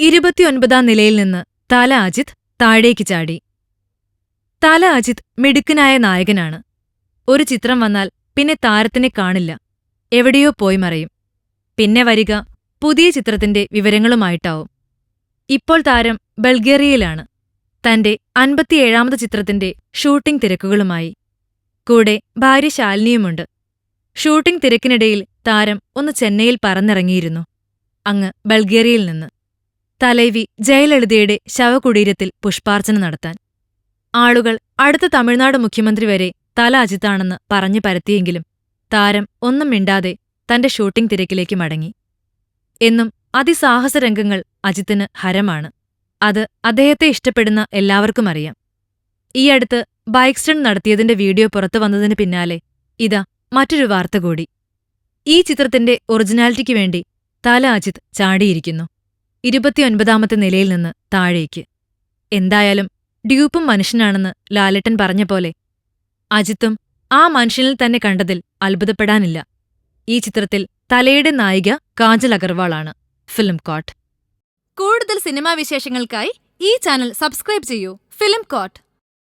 ഇരുപത്തിയൊൻപതാം നിലയിൽ നിന്ന് തല അജിത് താഴേക്ക് ചാടി. തല അജിത് മിടുക്കനായ നായകനാണ്. ഒരു ചിത്രം വന്നാൽ പിന്നെ താരത്തിനെ കാണില്ല. എവിടെയോ പോയി മറയും. പിന്നെ വരിക പുതിയ ചിത്രത്തിന്റെ വിവരങ്ങളുമായിട്ടാവും. ഇപ്പോൾ താരം ബൾഗേറിയയിലാണ്. തന്റെ അൻപത്തിയേഴാമത് ചിത്രത്തിന്റെ ഷൂട്ടിംഗ് തിരക്കുകളുമായി. കൂടെ ഭാര്യ ശാലിനിയുമുണ്ട്. ഷൂട്ടിംഗ് തിരക്കിനിടയിൽ താരം ഒന്ന് ചെന്നൈയിൽ പറന്നിറങ്ങിയിരുന്നു. അങ്ങ് ബൾഗേറിയയിൽ നിന്ന്. തലൈവി ജയലളിതയുടെ ശവകുടീരത്തിൽ പുഷ്പാർച്ചന നടത്താൻ. ആളുകൾ അടുത്ത തമിഴ്നാട് മുഖ്യമന്ത്രി വരെ തല അജിത്താണെന്ന് പറഞ്ഞു പരത്തിയെങ്കിലും താരം ഒന്നും മിണ്ടാതെ തന്റെ ഷൂട്ടിംഗ് തിരക്കിലേക്ക് മടങ്ങി. എന്നും അതിസാഹസ രംഗങ്ങൾ അജിത്തിന് ഹരമാണ്. അത് അദ്ദേഹത്തെ ഇഷ്ടപ്പെടുന്ന എല്ലാവർക്കും അറിയാം. ഈയടുത്ത് ബൈക്ക് സ്റ്റണ്ട് നടത്തിയതിന്റെ വീഡിയോ പുറത്തു വന്നതിന് പിന്നാലെ ഇതാ മറ്റൊരു വാർത്ത കൂടി. ഈ ചിത്രത്തിന്റെ ഒറിജിനാലിറ്റിക്ക് വേണ്ടി തല അജിത് ചാടിയിരിക്കുന്നു. ഇരുപത്തിയൊൻപതാമത്തെ നിലയിൽ നിന്ന് താഴേക്ക്. എന്തായാലും ഡ്യൂപ്പും മനുഷ്യനാണെന്ന് ലാലേട്ടൻ പറഞ്ഞ പോലെ അജിത്തും ആ മനുഷ്യനിൽ തന്നെ കണ്ടതിൽ അത്ഭുതപ്പെടാനില്ല. ഈ ചിത്രത്തിൽ തലയുടെ നായിക കാജൽ അഗർവാളാണ്. Film coat. കൂടുതൽ സിനിമാ വിശേഷങ്ങൾക്കായി ഈ ചാനൽ സബ്സ്ക്രൈബ് ചെയ്യൂ. Film coat.